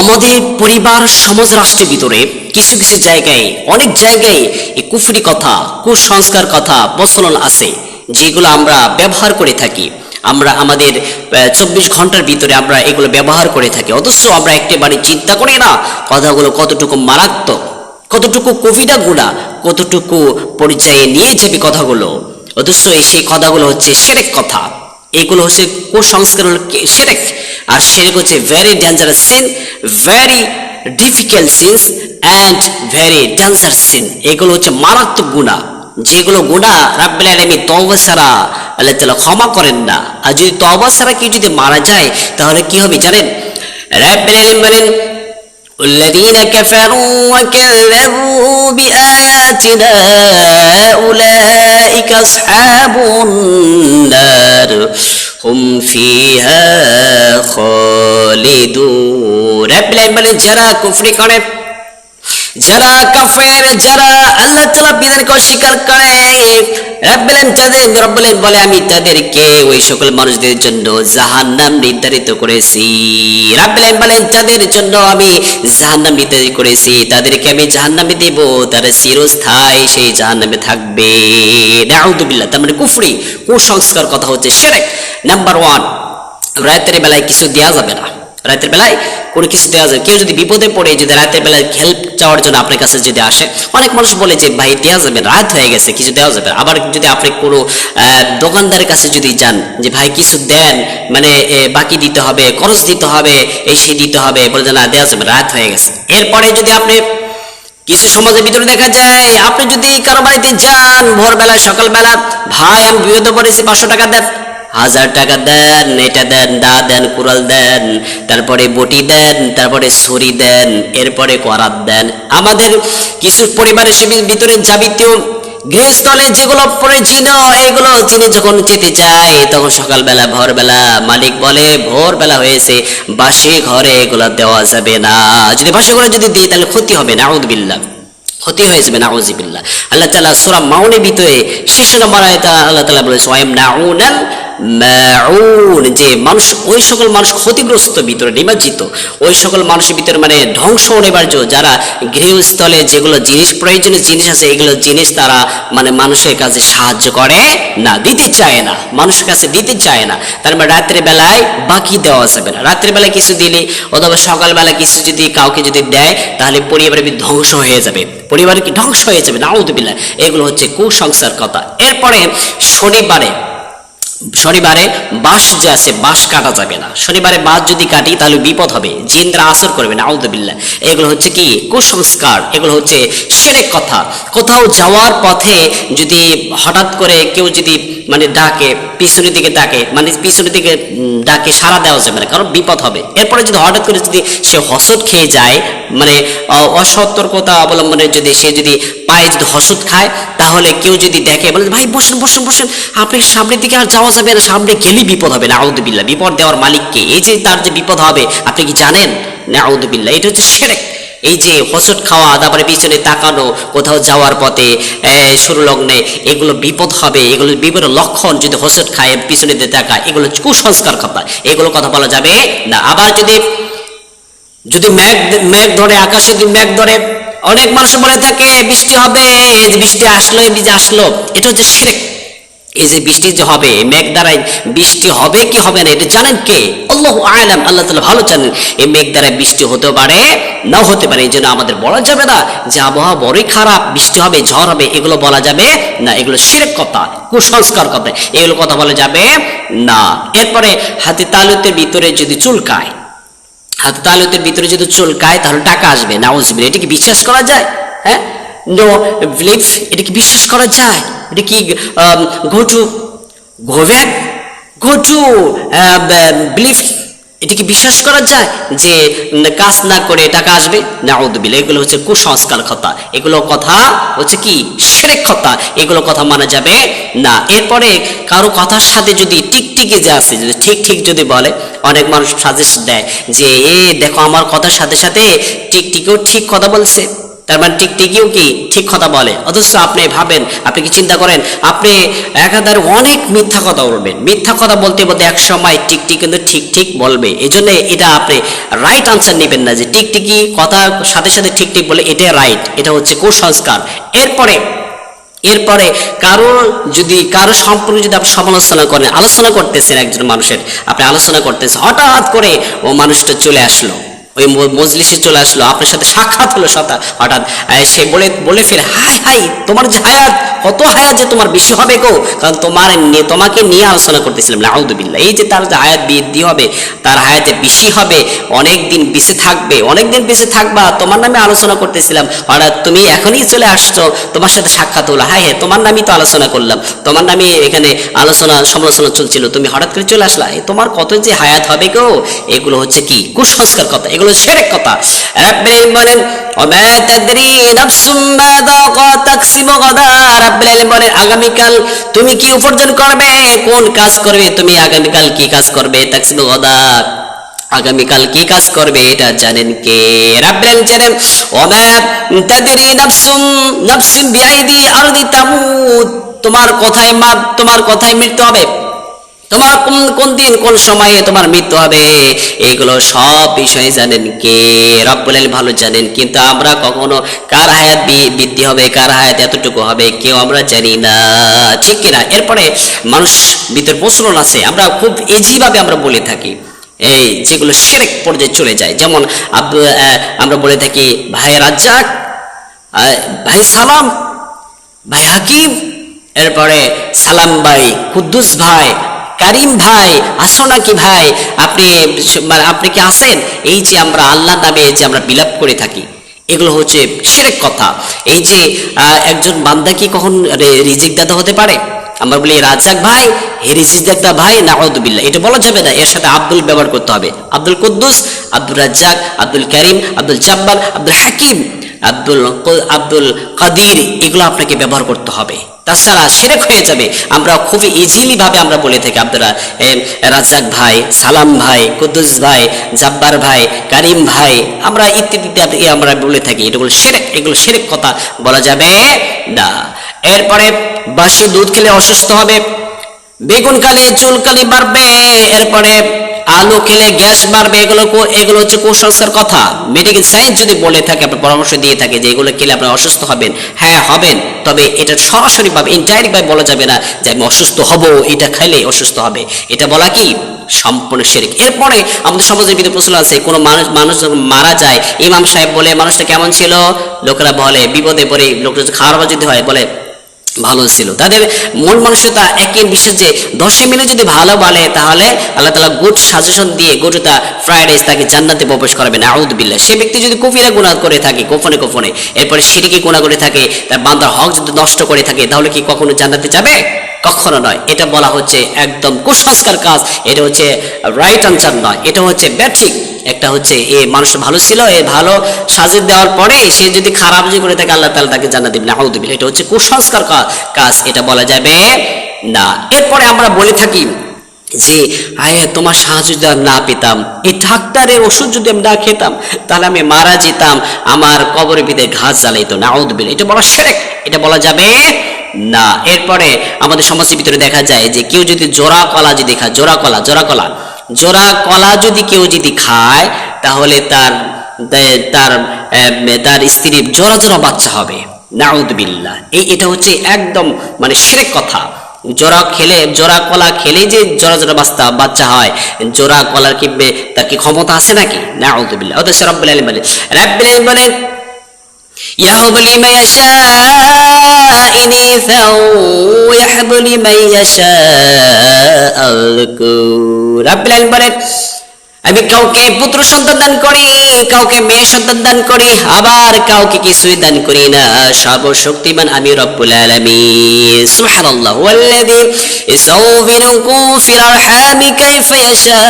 আমাদের পরিবার, সমাজ, রাষ্ট্রের ভিতরে কিছু কিছু জায়গায়, অনেক জায়গায় এই কুফরি কথা, কুসংস্কার কথা প্রচলন আছে, যেগুলো আমরা ব্যবহার করে থাকি। আমরা আমাদের চব্বিশ ঘণ্টার ভিতরে আমরা এগুলো ব্যবহার করে থাকি। অথচ আমরা একটাবারে চিন্তা করি না, কথাগুলো কতটুকু মারাত্মক, কতটুকু কবিতা গুণা কতটুকু পর্যায়ে নিয়ে যাবে কথাগুলো। অথচ সেই কথাগুলো হচ্ছে সেরেক কথা। এগুলো হচ্ছে কুসংস্কার হলো সেরেক আর সেরেক হচ্ছে very dangerous sin very difficult sins and very danger sin এগুলো হচ্ছে মারাত্মক গুণা যেগুলো গুণা রাব্বিল আলামিন তওবা ছাড়া আল্লাহ তাআলা ক্ষমা করেন না। আর যদি তওবা ছাড়া কেউ যদি মারা যায়, তাহলে কি হবে জানেন? রাব্বিল আলামিন বলেন الذين كفروا وكذبوا بآياتنا أولئك أصحاب النار هم فيها خالدون رب العالمين যারা কুফরি করে যারা কাফের, যারা আল্লাহ তাআলা বিধানকে অস্বীকার করে রাব্বুল তাদের বলে, আমি তাদেরকে ওই সকল মানুষদের জন্য জাহান্নাম নির্ধারিত করেছি। বলেন, তাদের জন্য আমি নির্ধারিত করেছি। তাদেরকে আমি জাহান্নামে দেব। তারা চিরস্থায়ী সেই জাহান্নামে থাকবে। নাউদুবিল্লাহ তার মানে কুফরি, কুসংস্কার কথা হচ্ছে শিরক নাম্বার ওয়ান, রাতের বেলায় কিছু দেওয়া যাবে না। রাতের বেলায় কোনো কিছু দেওয়া যায়। কেউ যদি বিপদে পড়ে যদি রাতের বেলায় হেল্প চাওয়ার জন্য আপনার কাছে যদি আসে, অনেক মানুষ বলে যে, ভাই, দেওয়া যাবে রাত হয়ে গেছে, কিছু দেওয়া যাবে আবার যদি আপনি কোনো দোকানদারের কাছে যদি যান, যে, ভাই, কিছু দেন মানে বাকি দিতে হবে, খরচ দিতে হবে, এই সেই দিতে হবে, বলে যে, না, দেওয়া যাবে রাত হয়ে গেছে। এরপরে যদি আপনি কিছু সমাজের ভিতরে দেখা যায়, আপনি যদি কারও বাড়িতে যান, ভোরবেলা, সকালবেলা, ভাই, আমি বিপদে পড়েছি, পাঁচশো টাকা দেন। হাজার টাকা দেন, এটা দেন, দা দেন, কুড়াল দেন, তারপরে বটি দেন, তারপরে ছুরি দেন, এরপরে করাত দেন। আমাদের কিছু পরিবারের ভিতরে যাবিতীয় গৃহস্থলে যেগুলো প্রয়োজনীয় এগুলো চিনি যখন যেতে চায়, তখন সকালবেলা, ভোরবেলা মালিক বলে, ভোরবেলা হয়েছে, বাসে, ঘরে এগুলো দেওয়া যাবে না। যদি বাসে ঘরে যদি দিই, তাহলে ক্ষতি হবে না আউদবিল্লাহ ক্ষতি হয়ে যাবে নাউজিবিল্লাহ। আল্লাহ তাআলা সূরা মাউনের ভিতরে শেষ নম্বর আয়াতে আল্লাহ তাআলা বলেছে ওয়াইম নাউনাল যে মানুষ, ওই সকল মানুষ ক্ষতিগ্রস্ত, ভিতরে নিমজ্জিত। ওই সকল মানুষের ভিতরে মানে ধ্বংস অনিবার্য, যারা গৃহস্থলে যেগুলো জিনিস, প্রয়োজনীয় জিনিস আছে, এগুলো জিনিস তারা মানে মানুষের কাছে সাহায্য করে না, দিতে চায় না, মানুষের কাছে দিতে চায় না। তার মানে রাত্রে বেলায় বাকি দেওয়া যাবে না। রাত্রে বেলায় কিছু দিলে অথবা সকালবেলা কিছু যদি কাউকে যদি দেয়, তাহলে পরিবারের ধ্বংস হয়ে যাবে। পরিবার কি ধ্বংস হয়ে যাবে? না এগুলো হচ্ছে কুসংস্কার কথা এরপরে শনিবারে শনিবারে বাঁশ যে আছে, বাঁশ কাটা যাবে না। শনিবারে বাঁশ যদি কাটি, তাহলে বিপদ হবে। জিনরা আসর করবে না আউদুবিল্লাহ এগুলো হচ্ছে কি? কুসংস্কার। এগুলো হচ্ছে সেরেক কথা। কোথাও যাওয়ার পথে যদি হঠাৎ করে কেউ যদি মানে ডাকে, পিছনের দিকে ডাকে মানে পিছনের দিকে ডাকে সারা দেওয়া যাবে না, কারণ বিপদ হবে। এরপরে যদি হঠাৎ করে যদি সে হসত খেয়ে যায় মানে অসতর্কতা অবলম্বনে যদি সে যদি পায়ে যদি হসত খায়, তাহলে কেউ যদি দেখে বলে, ভাই, বসেন বসেন বসেন। আপনি সামনের দিকে আর যাবে সামনে গেলেই বিপদ হবে। না আউদুবিল্লাহ বিপদ দেওয়ার মালিককে। এই যে তার যে বিপদ হবে, আপনি কি জানেন? না আউদুবিল্লাহ এটা হচ্ছে সেরেক এই যে হসট খাওয়া, তারপরে পিছনে তাকানো, কোথাও যাওয়ার পথে শুরু লগ্নে এগুলো বিপদ হবে। এগুলো বিপদের লক্ষণ যদি হসট খায়, পিছনে দিয়ে তাকায়, এগুলো কুসংস্কার কথা এগুলো কথা বলা যাবে না। আবার যদি যদি মেঘ মেঘ ধরে, আকাশে যদি মেঘ ধরে, অনেক মানুষ বলে থাকে, বৃষ্টি হবে বৃষ্টি আসলো যে আসলো, এটা হচ্ছে শিরক। এই যে বৃষ্টি যে হবে মেঘ দ্বারাই বৃষ্টি হবে কি হবে না, এটা জানেন কে? আল্লাহ আলাম, আল্লাহ তাআলা ভালো জানেন। এই মেঘ দ্বারা বৃষ্টি হতে পারে, নাও হতে পারে, এই জন্য আমাদের বলা যাবে না যে আবহাওয়া বড়ই খারাপ, বৃষ্টি হবে, ঝড় হবে, এগুলো বলা যাবে না, এগুলো শিরক কথা, কুসংস্কার কথা, এগুলো কথা বলা যাবে না। এরপরে হাতে তালুতের ভিতরে যদি চুলকায়, হাত তালুতের ভিতরে যদি চুলকায়, তাহলে টাকা আসবে নাউজবিল এটা কি বিশ্বাস করা যায়? হ্যাঁ? নো বিলিভ এটা কি বিশ্বাস করা যায়? এটা কি ঘটু গোভ্যাক ঘটু বিলিভ এটা কি বিশ্বাস করা যায়? যে কাজ না করে টাকা আসবে? নাউদবিল এগুলো হচ্ছে কুসংস্কার কথা। এগুলো কথা হচ্ছে কি? সেরেক কথা। এগুলো কথা মানা যাবে না। এরপরে কারও কথার সাথে যদি টিকটিকি যে আছে, যদি ঠিক ঠিক যদি বলে, অনেক মানুষ সাজেস্ট দেয় যে, এ, দেখো, আমার কথার সাথে সাথে টিকটিকেও ঠিক কথা বলছে। তার মানে টিকটিকিও কি ঠিক কথা বলে। অথচ আপনি ভাবেন, আপনি কি চিন্তা করেন? আপনি একাধারে অনেক মিথ্যা কথা বলবেন। মিথ্যা কথা বলতে বলতে এক সময় টিকটিক কিন্তু ঠিক ঠিক বলবে। এই জন্য এটা আপনি রাইট আনসার নেবেন না যে টিকটিকি কথা সাথে সাথে ঠিক ঠিক বলে এটা রাইট এটা হচ্ছে কুসংস্কার। এরপরে এরপরে কারও যদি কারও সম্পর্কে যদি আপনি সমালোচনা করেন, আলোচনা করতেছেন একজন মানুষের, আপনি আলোচনা করতেছেন, হঠাৎ করে ও মানুষটা চলে আসলো। ওই মজলিসে চলে আসলো, আপনার সাথে সাক্ষাৎ হলো সাথে হঠাৎ। সে বলে বলে ফের হাই হাই তোমার যে হায়াত, কত হায়াত যে তোমার বেশি হবে গো! কারণ তোমার তোমাকে নিয়ে আলোচনা করতেছিলাম নাউদুবিল্লাহ এই যে তার যে হায়াত বৃদ্ধি হবে, তার হায়াতে বেশি হবে, অনেক দিন বেঁচে থাকবে, অনেক দিন বেঁচে থাকবা, তোমার নামে আলোচনা করতেছিলাম। হঠাৎ তুমি এখনই চলে আসছো, তোমার সাথে সাক্ষাৎ হলো। হাই হ্যাঁ তোমার নামই তো আলোচনা করলাম। তোমার নামে এখানে আলোচনা, সমালোচনা চলছিল। তুমি হঠাৎ করে চলে আসলা। তোমার কত যে হায়াত হবে গো! এগুলো হচ্ছে কি? কুসংস্কার কথা। এগুলো এগুলো সেরেক কথা। রাব্বিল বলেন, ওমা তাদরি নাফসুম মাযা গাদা? রাব্বিল বলেন আগামী কাল তুমি কি উপার্জন করবে? কোন কাজ করবে? তুমি আগামী কাল কি কাজ করবে? গাদা, আগামীকাল কি কাজ করবে? এটা জানেন কে? রাব্বেন জানেন, ওমা তাদরি নাফসুম নাফসুম বিআইদি আরদি তামুত, তোমার কথায় মা, তোমার কথায় মৃত্যু হবে। তোমার কোন কোন দিন, কোন সময়ে তোমার মৃত্যু হবে? এইগুলো সব বিষয়ে জানেন কে? রব্বুল ভালো জানেন, কিন্তু আমরা কখনো কার হায়াত বৃদ্ধি হবে, কার হায়াত এতটুকু হবে কেউ আমরা জানি না। ঠিক কিনা? এরপরে মানুষ ভিতর প্রচলন আছে, আমরা খুব ইজি ভাবে আমরা বলে থাকি। এই যেগুলো সেরেক পর্যায়ে চলে যায়, যেমন আমরা বলে থাকি, ভাই রাজ্জাক ভাই সালাম, ভাই হাকিম, এরপরে সালাম ভাই কুদ্দুস ভাই কারিম ভাই আসো নাকি ভাই? আপনি মানে আপনি কি আসেন এই যে আমরা আল্লাহ নামে যে আমরা বিলাপ করে থাকি, এগুলো হচ্ছে সেরেক কথা। এই যে একজন বান্দা কি কখন রিজিক দাদা হতে পারে? আমরা বলি রাজাক ভাই, হে রিজিক দাদা ভাই নাউদুবিল্লাহ এটা বলা যাবে না, এর সাথে আব্দুল ব্যবহার করতে হবে। আব্দুল কুদ্দুস আব্দুল রাজ্জাক, আব্দুল করিম, আব্দুল জাব্বার, আব্দুল হাকিম। আব্দুল আব্দুল কাদির এগুলো আপনাকে ব্যবহার করতে হবে। তাছাড়া সেরেক হয়ে যাবে। আমরা খুবই ইজিলি ভাবে আমরা বলে থাকি। আপনারা রাজাক ভাই, সালাম ভাই, কুদ্দুস ভাই, জাব্বার ভাই, কারিম ভাই, আমরা ইত্যাদি ইত্যাদি আমরা বলে থাকি। এগুলো সেরেক এগুলো সেরেক কথা বলা যাবে না। এরপরে বাসি দুধ খেলে অসুস্থ হবে। বেগুন খালে চুলকালি বাড়বে। এরপরে আলু খেলে গ্যাস বাড়বে, এগুলো এগুলো হচ্ছে কুসংস্কার কথা। মেডিকেল সায়েন্স যদি বলে থাকে, আপনার পরামর্শ দিয়ে থাকে যে এগুলো খেলে আপনি অসুস্থ হবেন। হ্যাঁ হবেন। তবে এটা সরাসরি ভাবে ইনডাইরেক্ট ভাবে বলা যাবে না যে আমি অসুস্থ হব, এটা খাইলে অসুস্থ হবে। এটা বলা কি? সম্পূর্ণ শেরিক। এরপরে আমাদের সমাজের ভিতরে প্রচলন আছে, কোনো মানুষ মানুষ যখন মারা যায়, ইমাম সাহেব বলে, মানুষটা কেমন ছিল? লোকেরা বলে, বিপদে পড়ে, লোকটা খাওয়ার যদি হয়, বলে ভালো ছিল। তাদের মন মানসিকতা একই বিশেষ যে দশে মিলে যদি ভালো বলে, তাহলে আল্লাহ তালা গুড সাজেশন দিয়ে গোটা ফ্রাইড রাইস তাকে জান্নাতে প্রবেশ করবে না আউদবিল্লা সে ব্যক্তি যদি কফিরা গুণা করে থাকে গোপনে গোপনে এরপরে সিরিকি গুণা করে থাকে, তার বান্দার হক যদি নষ্ট করে থাকে, তাহলে কি কখনো জান্নাতে যাবে? কখনো নয়। এটা বলা হচ্ছে একদম কুসংস্কার কাজ। এটা হচ্ছে রাইট আনসার নয়। এটা হচ্ছে ব্যাঠিক একটা হচ্ছে, এ মানুষ ভালো ছিল, এ ভালো সাজে দেওয়ার পরে সে যদি খারাপ যে করে থাকে, আল্লাহ তাআলা তাকে জান্নাত দিবেন। আউযুবিল এটা হচ্ছে কুসংস্কার কাজ, এটা বলা যাবে না। এরপরে আমরা বলে থাকি যে, আয় তোমার সাহায্য না পেতাম, এই ডাক্তারের ওষুধ যদি আমি না খেতাম, তাহলে আমি মারা যেতাম, আমার কবরের ভিতরে ঘাস জ্বালাইতো। না আউদবিল এটা বলা সেরেক, এটা বলা যাবে না। এরপরে আমাদের সমাজের ভিতরে দেখা যায় যে, কেউ যদি জোড়া কলা যদি খায় জোড়া কলা জোড়া কলা জোড়া কলা যদি কেউ যদি খায়, তাহলে তার তার তার স্ত্রীর জোড়া জোড়া বাচ্চা হবে। নাউদ্বিল্লা এই, এটা হচ্ছে একদম মানে সেরেক কথা। জোড়া খেলে, জোড়া কলা খেলে যে জোড়া জোড়া বাস্তা বাচ্চা হয়, জোড়া কলার কি তার কি ক্ষমতা আছে নাকি? না আউদুবিল্লাহ অথচ রব্বুল আলম বলে রব্বুল আলম বলে ইয়াহুবলি মায়াশা يشاء إناثا ويهب لمن يشاء الذكور رب العالمين বলেন আমি কাউকে পুত্র সন্তান দান করি কাউকে মেয়ে সন্তান দান করি আবার কাউকে কিছুই দান করি না সর্বশক্তিমান আমি রব্বুল আলামিন সুবহানাল্লাহ ওয়াল্লাযী ইসাউবিরুকুম ফিল আরহামি কাইফা ইয়াশা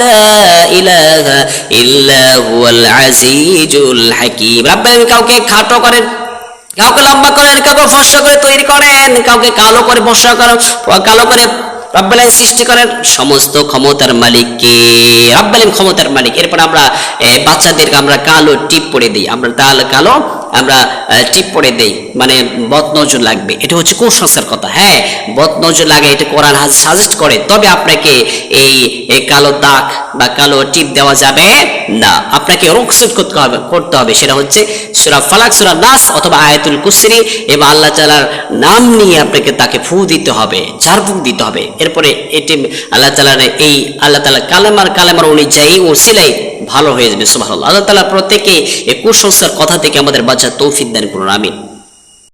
লা ইলাহা ইল্লা হুয়াল আজিজুল হাকীম রব্বুল আলামিন কাউকে খাটো করেন কাউকে লম্বা করেন, কাউকে ফর্সা করে তৈরি করেন, কাউকে কালো করে ফর্সা করেন, কালো করে রব্বুল সৃষ্টি করেন। সমস্ত ক্ষমতার মালিক কে? রব্বুল ক্ষমতার মালিক। এরপর আমরা বাচ্চাদেরকে আমরা কালো টিপ পরে দিই। আমরা তাহলে কালো আমরা টিপ পরে দেই মানে বদনজর লাগবে। এটা হচ্ছে কুসংস্কার কথা। হ্যাঁ বদনজর লাগে, এটা কোরআন সাজেস্ট করে। তবে আপনাকে এই কালো দাগ বা কালো টিপ দেওয়া যাবে না। আপনাকে রুকসুদ করতে হবে করতে হবে। সেটা হচ্ছে সুরা ফালাক, সুরা নাস অথবা আয়াতুল কুসরি এবং আল্লাহ তালার নাম নিয়ে আপনাকে তাকে ফু দিতে হবে, ঝাড়ফুঁক দিতে হবে। এরপরে এটি আল্লাহ তালার এই, আল্লাহ তালা কালেমার কালেমার অনুযায়ী ও সিলাই ভালো হয়ে যাবে, সুবহানাল্লাহ। আল্লাহ তালা প্রত্যেকে এই কুসংস্কার কথা থেকে আমাদের বাচ্চা তৌফিক দান করুন আমিন।